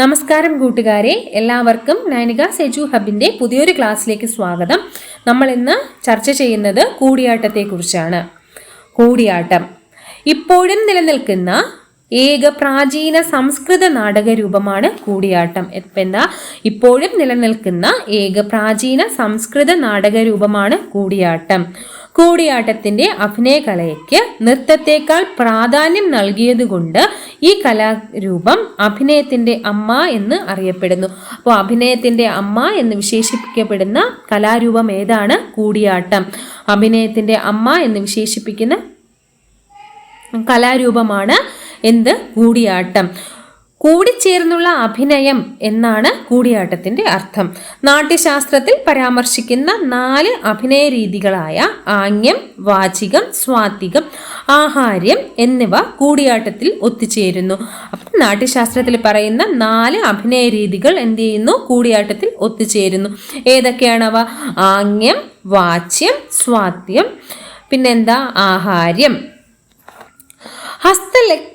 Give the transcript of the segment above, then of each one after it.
നമസ്കാരം കൂട്ടുകാരെ. എല്ലാവർക്കും നൈനിക സെജു ഹബിന്റെ പുതിയൊരു ക്ലാസ്സിലേക്ക് സ്വാഗതം. നമ്മൾ ഇന്ന് ചർച്ച ചെയ്യുന്നത് കൂടിയാട്ടത്തെക്കുറിച്ചാണ്. കൂടിയാട്ടം. ഇപ്പോഴും നിലനിൽക്കുന്ന ഏക പ്രാചീന സംസ്കൃത നാടക രൂപമാണ് കൂടിയാട്ടം. എന്താ ഇപ്പോഴും നിലനിൽക്കുന്ന ഏക പ്രാചീന സംസ്കൃത നാടക രൂപമാണ് കൂടിയാട്ടം. കൂടിയാട്ടത്തിന്റെ അഭിനയകലയ്ക്ക് നൃത്തത്തെക്കാൾ പ്രാധാന്യം നൽകിയതുകൊണ്ട് ഈ കലാരൂപം അഭിനയത്തിന്റെ അമ്മ എന്ന് അറിയപ്പെടുന്നു. അപ്പോൾ അഭിനയത്തിന്റെ അമ്മ എന്ന് വിശേഷിപ്പിക്കപ്പെടുന്ന കലാരൂപം ഏതാണ്? കൂടിയാട്ടം. അഭിനയത്തിന്റെ അമ്മ എന്ന് വിശേഷിപ്പിക്കുന്ന കലാരൂപമാണ് എന്ത്? കൂടിയാട്ടം. കൂടിച്ചേർന്നുള്ള അഭിനയം എന്നാണ് കൂടിയാട്ടത്തിന്റെ അർത്ഥം. നാട്യശാസ്ത്രത്തിൽ പരാമർശിക്കുന്ന നാല് അഭിനയ രീതികളായ ആംഗ്യം വാചികം സ്വാത്തികം ആഹാര്യം എന്നിവ കൂടിയാട്ടത്തിൽ ഒത്തുചേരുന്നു. അപ്പം നാട്യശാസ്ത്രത്തിൽ പറയുന്ന നാല് അഭിനയ രീതികൾ എന്ത് ചെയ്യുന്നു? കൂടിയാട്ടത്തിൽ ഒത്തുചേരുന്നു. ഏതൊക്കെയാണവ ആംഗ്യം വാച്യം സ്വാത്യം പിന്നെന്താ? ആഹാര്യം. ഹസ്ത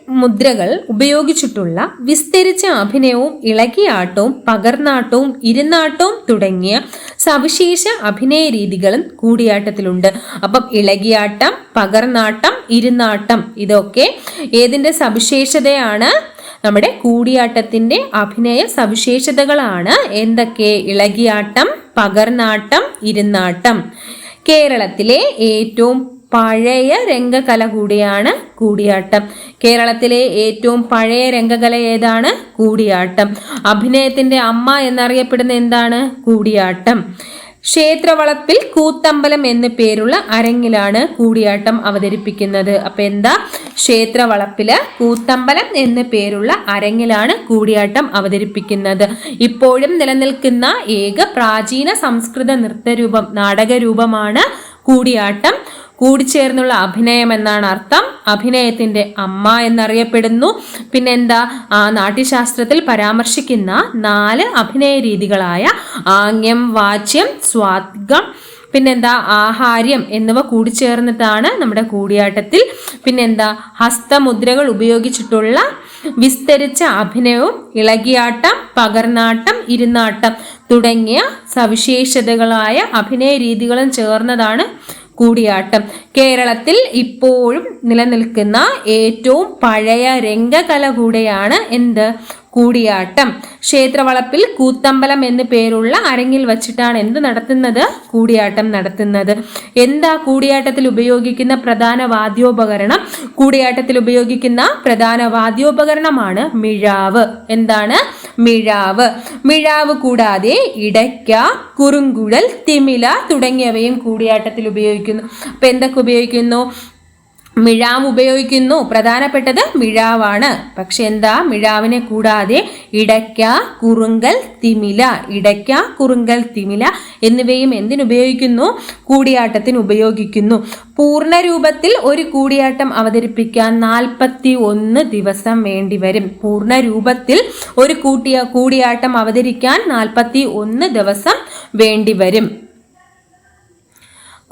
മുദ്രകൾ ഉപയോഗിച്ചിട്ടുള്ള വിസ്തരിച്ച അഭിനയവും ഇളകിയാട്ടവും പകർന്നാട്ടവും ഇരുന്നാട്ടവും തുടങ്ങിയ സവിശേഷ അഭിനയ രീതികളും കൂടിയാട്ടത്തിലുണ്ട്. അപ്പം ഇളകിയാട്ടം പകർന്നാട്ടം ഇരുന്നാട്ടം ഇതൊക്കെ ഏതിന്റെ സവിശേഷതയാണ്? നമ്മുടെ കൂടിയാട്ടത്തിന്റെ അഭിനയ സവിശേഷതകളാണ്. എന്തൊക്കെ? ഇളകിയാട്ടം പകർന്നാട്ടം ഇരുന്നാട്ടം. കേരളത്തിലെ ഏറ്റവും പഴയ രംഗകല കൂടിയാണ് കൂടിയാട്ടം. കേരളത്തിലെ ഏറ്റവും പഴയ രംഗകല ഏതാണ്? കൂടിയാട്ടം. അഭിനയത്തിന്റെ അമ്മ എന്നറിയപ്പെടുന്ന എന്താണ്? കൂടിയാട്ടം. ക്ഷേത്രവളപ്പിൽ കൂത്തമ്പലം എന്നു പേരുള്ള അരങ്ങിലാണ് കൂടിയാട്ടം അവതരിപ്പിക്കുന്നത്. അപ്പൊ എന്താ? ക്ഷേത്രവളപ്പിൽ കൂത്തമ്പലം എന്നു പേരുള്ള അരങ്ങിലാണ് കൂടിയാട്ടം അവതരിപ്പിക്കുന്നത്. ഇപ്പോഴും നിലനിൽക്കുന്ന ഏക പ്രാചീന സംസ്കൃത നൃത്തരൂപം നാടകരൂപമാണ് കൂടിയാട്ടം. കൂടിച്ചേർന്നുള്ള അഭിനയം എന്നാണ് അർത്ഥം. അഭിനയത്തിന്റെ അമ്മ എന്നറിയപ്പെടുന്നു. പിന്നെന്താ? ആ നാട്യശാസ്ത്രത്തിൽ പരാമർശിക്കുന്ന നാല് അഭിനയ രീതികളായ ആംഗ്യം വാച്യം സ്വാത്കം പിന്നെന്താ? ആഹാര്യം എന്നിവ കൂടിച്ചേർന്നിട്ടാണ് നമ്മുടെ കൂടിയാട്ടത്തിൽ. പിന്നെന്താ? ഹസ്തമുദ്രകൾ ഉപയോഗിച്ചിട്ടുള്ള വിസ്തരിച്ച അഭിനയവും ഇളകിയാട്ടം പകർന്നാട്ടം ഇരുന്നാട്ടം തുടങ്ങിയ സവിശേഷതകളായ അഭിനയ രീതികളും ചേർന്നതാണ് കൂടിയാട്ടം. കേരളത്തിൽ ഇപ്പോഴും നിലനിൽക്കുന്ന ഏറ്റവും പഴയ രംഗകല കൂടെയാണ് എന്ത്? കൂടിയാട്ടം. ക്ഷേത്രവളപ്പിൽ കൂത്തമ്പലം എന്ന് പേരുള്ള അരങ്ങിൽ വച്ചിട്ടാണ് എന്ത് നടത്തുന്നത്? കൂടിയാട്ടം നടത്തുന്നത്. എന്താ കൂടിയാട്ടത്തിൽ ഉപയോഗിക്കുന്ന പ്രധാന വാദ്യോപകരണം? കൂടിയാട്ടത്തിൽ ഉപയോഗിക്കുന്ന പ്രധാന വാദ്യോപകരണമാണ് മിഴാവ്. എന്താണ്? മിഴാവ്. മിഴാവ് കൂടാതെ ഇടയ്ക്ക കുറുങ്കുഴൽ തിമില തുടങ്ങിയവയും കൂടിയാട്ടത്തിൽ ഉപയോഗിക്കുന്നു. അപ്പൊ എന്തൊക്കെ ഉപയോഗിക്കുന്നു? മിഴാവ് ഉപയോഗിക്കുന്നു. പ്രധാനപ്പെട്ടത് മിഴാവാണ്. പക്ഷെ എന്താ? മിഴാവിനെ കൂടാതെ ഇടയ്ക്ക കുറുങ്കൽ തിമില ഇടയ്ക്ക കുറുങ്കൽ തിമില എന്നിവയും എന്തിനുപയോഗിക്കുന്നു കൂടിയാട്ടത്തിന് ഉപയോഗിക്കുന്നു. പൂർണരൂപത്തിൽ ഒരു കൂടിയാട്ടം അവതരിപ്പിക്കാൻ നാൽപ്പത്തി ഒന്ന് ദിവസം വേണ്ടിവരും. പൂർണരൂപത്തിൽ ഒരു കൂട്ടിയ കൂടിയാട്ടം അവതരിക്കാൻ നാൽപ്പത്തി ഒന്ന് ദിവസം വേണ്ടിവരും.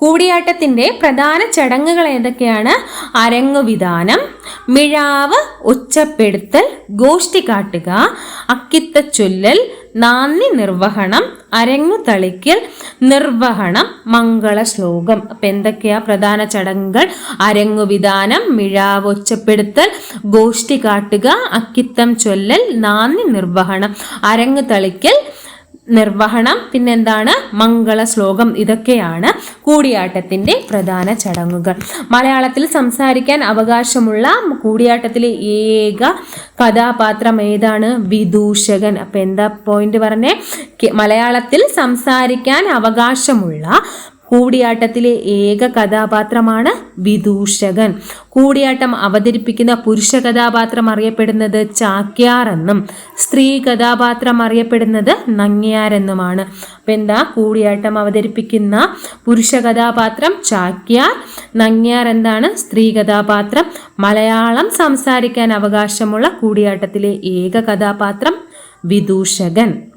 കൂടിയാട്ടത്തിന്റെ പ്രധാന ചടങ്ങുകൾ ഏതൊക്കെയാണ്? അരങ്ങുവിധാനം മിഴാവ് ഒച്ചപ്പെടുത്തൽ ഗോഷ്ടി കാട്ടുക അക്കിത്ത ചൊല്ലൽ നാന്ദി നിർവഹണം അരങ്ങു തളിക്കൽ നിർവഹണം മംഗള ശ്ലോകം. അപ്പൊ എന്തൊക്കെയാ പ്രധാന ചടങ്ങുകൾ? അരങ്ങുവിധാനം മിഴാവ് ഒച്ചപ്പെടുത്തൽ ഗോഷ്ടി കാട്ടുക അക്കിത്തം ചൊല്ലൽ നാന്ദി നിർവഹണം അരങ്ങു തളിക്കൽ നിർവഹണം പിന്നെന്താണ്? മംഗള ശ്ലോകം ഇതൊക്കെയാണ് കൂടിയാട്ടത്തിന്റെ പ്രധാന ചടങ്ങുകൾ. മലയാളത്തിൽ സംസാരിക്കാൻ അവകാശമുള്ള കൂടിയാട്ടത്തിലെ ഏക കഥാപാത്രം ഏതാണ്? വിദൂഷകൻ. അപ്പൊ എന്താ പോയിന്റ് പറഞ്ഞേ? മലയാളത്തിൽ സംസാരിക്കാൻ അവകാശമുള്ള കൂടിയാട്ടത്തിലെ ഏക കഥാപാത്രമാണ് വിദൂഷകൻ. കൂടിയാട്ടം അവതരിപ്പിക്കുന്ന പുരുഷ കഥാപാത്രം അറിയപ്പെടുന്നത് ചാക്യാർ എന്നും സ്ത്രീ കഥാപാത്രം അറിയപ്പെടുന്നത് നങ്ങ്യാർ എന്നുമാണ്. അപ്പം എന്താ കൂടിയാട്ടം അവതരിപ്പിക്കുന്ന പുരുഷ കഥാപാത്രം ചാക്യാർ നങ്ങ്യാർ എന്താണ് സ്ത്രീ കഥാപാത്രം. മലയാളം സംസാരിക്കാൻ അവകാശമുള്ള കൂടിയാട്ടത്തിലെ ഏക കഥാപാത്രം വിദൂഷകൻ.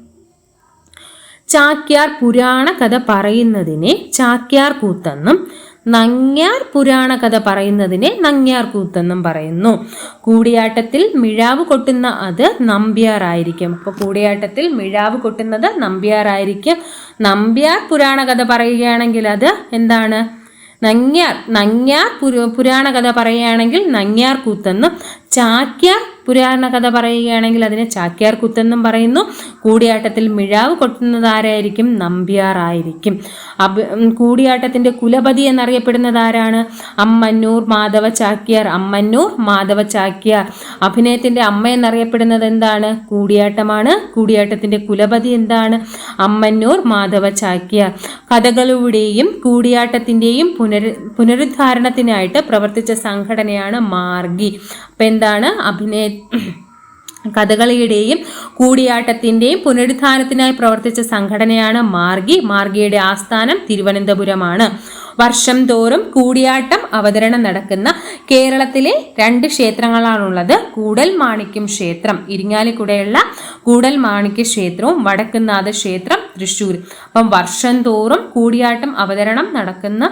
ചാക്യാർ പുരാണ കഥ പറയുന്നതിനെ ചാക്യാർ കൂത്തെന്നും നങ്ങ്യാർ പുരാണ കഥ പറയുന്നതിനെ നങ്ങ്യാർ കൂത്തെന്നും പറയുന്നു. കൂടിയാട്ടത്തിൽ മിഴാവ് കൊട്ടുന്ന അത് നമ്പ്യാറായിരിക്കും. അപ്പോൾ കൂടിയാട്ടത്തിൽ മിഴാവ് കൊട്ടുന്നത് നമ്പ്യാറായിരിക്കും. നമ്പ്യാർ പുരാണ കഥ പറയുകയാണെങ്കിൽ അത് എന്താണ്? നങ്ങ്യാർ നങ്ങ്യാർ പുര പുരാണ കഥ പറയുകയാണെങ്കിൽ നങ്ങ്യാർ കൂത്തെന്നും ചാക്യാർ പുരാണ കഥ പറയുകയാണെങ്കിൽ അതിനെ ചാക്യാർ കുത്തെന്നും പറയുന്നു. കൂടിയാട്ടത്തിൽ മിഴാവ് കൊട്ടുന്നത് ആരായിരിക്കും നമ്പ്യാറായിരിക്കും അഭി കൂടിയാട്ടത്തിന്റെ കുലപതി എന്നറിയപ്പെടുന്നത് ആരാണ്? അമ്മന്നൂർ മാധവ ചാക്യാർ. അമ്മന്നൂർ മാധവ ചാക്യാർ. അഭിനയത്തിന്റെ അമ്മ എന്നറിയപ്പെടുന്നത് എന്താണ്? കൂടിയാട്ടമാണ്. കൂടിയാട്ടത്തിന്റെ കുലപതി എന്താണ്? അമ്മന്നൂർ മാധവ ചാക്യാർ. കഥകളുടെയും കൂടിയാട്ടത്തിന്റെയും പുനരു പുനരുദ്ധാരണത്തിനായിട്ട് പ്രവർത്തിച്ച സംഘടനയാണ് മാർഗി. അപ്പം എന്താണ്? അഭിനയ കഥകളിയുടെയും കൂടിയാട്ടത്തിന്റെയും പുനരുദ്ധാനത്തിനായി പ്രവർത്തിച്ച സംഘടനയാണ് മാർഗി. മാർഗിയുടെ ആസ്ഥാനം തിരുവനന്തപുരമാണ്. വർഷം തോറും കൂടിയാട്ടം അവതരണം നടക്കുന്ന കേരളത്തിലെ രണ്ട് ക്ഷേത്രങ്ങളാണുള്ളത്. കൂടൽ മാണിക്യം ക്ഷേത്രം ഇരിങ്ങാലിക്കുടയുള്ള കൂടൽ മാണിക്യ ക്ഷേത്രവും വടക്കുന്നാഥ ക്ഷേത്രം തൃശ്ശൂർ. അപ്പം വർഷം തോറും കൂടിയാട്ടം അവതരണം നടക്കുന്ന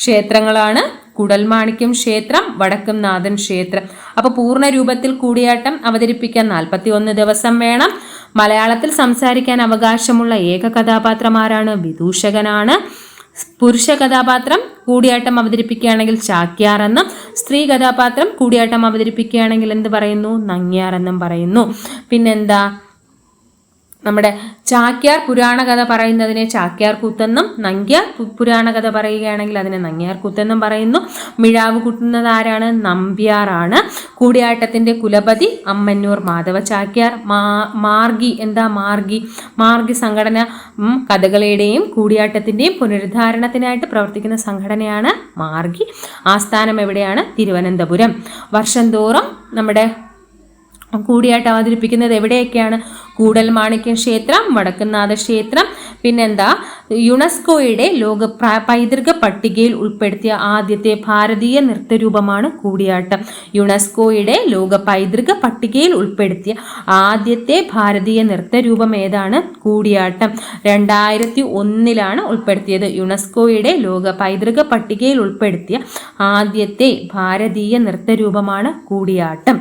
ക്ഷേത്രങ്ങളാണ് കുടൽമാണിക്യം ക്ഷേത്രം വടക്കും നാഥൻ ക്ഷേത്രം. അപ്പോൾ പൂർണ രൂപത്തിൽ കൂടിയാട്ടം അവതരിപ്പിക്കാൻ നാൽപ്പത്തി ഒന്ന് ദിവസം വേണം. മലയാളത്തിൽ സംസാരിക്കാൻ അവകാശമുള്ള ഏക കഥാപാത്രമാരാണ് വിദൂഷകനാണ്. പുരുഷ കഥാപാത്രം കൂടിയാട്ടം അവതരിപ്പിക്കുകയാണെങ്കിൽ ചാക്യാർ എന്നും സ്ത്രീ കഥാപാത്രം കൂടിയാട്ടം അവതരിപ്പിക്കുകയാണെങ്കിൽ എന്ത് പറയുന്നു? നങ്ങ്യാർ എന്നും പറയുന്നു. പിന്നെന്താ? നമ്മുടെ ചാക്യാർ പുരാണ കഥ പറയുന്നതിനെ ചാക്യാർ കൂത്തെന്നും നങ്ക്യാർ പുരാണ കഥ പറയുകയാണെങ്കിൽ അതിനെ നങ്ങ്യാർ കൂത്തെന്നും പറയുന്നു. മിഴാവ് കൂട്ടുന്നത് ആരാണ്? നമ്പ്യാറാണ്. കൂടിയാട്ടത്തിന്റെ കുലപതി അമ്മന്നൂർ മാധവ ചാക്യാർ. മാർഗി എന്താ മാർഗി? മാർഗി സംഘടന കഥകളിയുടെയും കൂടിയാട്ടത്തിന്റെയും പുനരുദ്ധാരണത്തിനായിട്ട് പ്രവർത്തിക്കുന്ന സംഘടനയാണ് മാർഗി. ആസ്ഥാനം എവിടെയാണ്? തിരുവനന്തപുരം. വർഷം തോറും നമ്മുടെ കൂടിയായിട്ട് അവതരിപ്പിക്കുന്നത് എവിടെയൊക്കെയാണ്? കൂടൽ മാണിക്യം ക്ഷേത്രം വടക്കുന്നാഥ ക്ഷേത്രം പിന്നെന്താ യുനെസ്കോയുടെ ലോക പൈതൃക പട്ടികയിൽ ഉൾപ്പെടുത്തിയ ആദ്യത്തെ ഭാരതീയ നൃത്തരൂപമാണ് കൂടിയാട്ടം. യുനെസ്കോയുടെ ലോക പൈതൃക പട്ടികയിൽ ഉൾപ്പെടുത്തിയ ആദ്യത്തെ ഭാരതീയ നൃത്തരൂപം ഏതാണ്? കൂടിയാട്ടം. രണ്ടായിരത്തി ഒന്നിലാണ് ഉൾപ്പെടുത്തിയത്. യുനെസ്കോയുടെ ലോക പൈതൃക പട്ടികയിൽ ഉൾപ്പെടുത്തിയ ആദ്യത്തെ ഭാരതീയ നൃത്തരൂപമാണ് കൂടിയാട്ടം.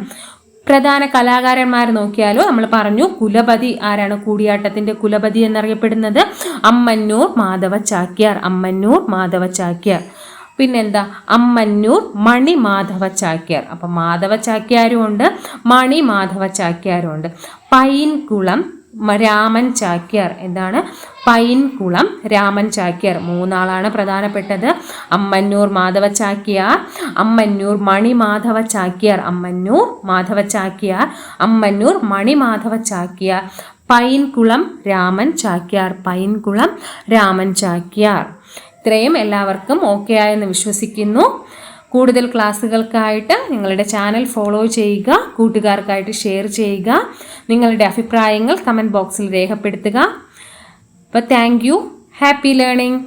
പ്രധാന കലാകാരന്മാർ നോക്കിയാലോ നമ്മൾ പറഞ്ഞു കുലപതി ആരാണ്? കൂടിയാട്ടത്തിന്റെ കുലപതി എന്നറിയപ്പെടുന്നത് അമ്മന്നൂർ മാധവ ചാക്യാർ അമ്മന്നൂർ മാധവ ചാക്യാർ പിന്നെന്താ? അമ്മന്നൂർ മണി മാധവ ചാക്യാർ അപ്പം മാധവ ചാക്യാരും ഉണ്ട് മണി മാധവ ചാക്യാരും ഉണ്ട് പൈൻകുളം രാമൻ ചാക്യാർ. എന്താണ്? പൈൻകുളം രാമൻ ചാക്യാർ. മൂന്നാളാണ് പ്രധാനപ്പെട്ടത്. അമ്മന്നൂർ മാധവ ചാക്യാർ അമ്മന്നൂർ മണി മാധവ ചാക്യാർ. അമ്മന്നൂർ മാധവ ചാക്യാർ അമ്മന്നൂർ മണി മാധവ ചാക്യാർ. പൈൻകുളം രാമൻ ചാക്യാർ. പൈൻകുളം രാമൻ ചാക്യാർ. ഇത്രയും എല്ലാവർക്കും ഓക്കെ ആയെന്ന് വിശ്വസിക്കുന്നു. കൂടുതൽ ക്ലാസ്സുകൾക്കായിട്ട് നിങ്ങളുടെ ചാനൽ ഫോളോ ചെയ്യുക കൂട്ടുകാർക്കായിട്ട് ഷെയർ ചെയ്യുക നിങ്ങളുടെ അഭിപ്രായങ്ങൾ കമന്റ് ബോക്സിൽ രേഖപ്പെടുത്തുക. അപ്പോൾ താങ്ക് യു ഹാപ്പി ലേണിംഗ്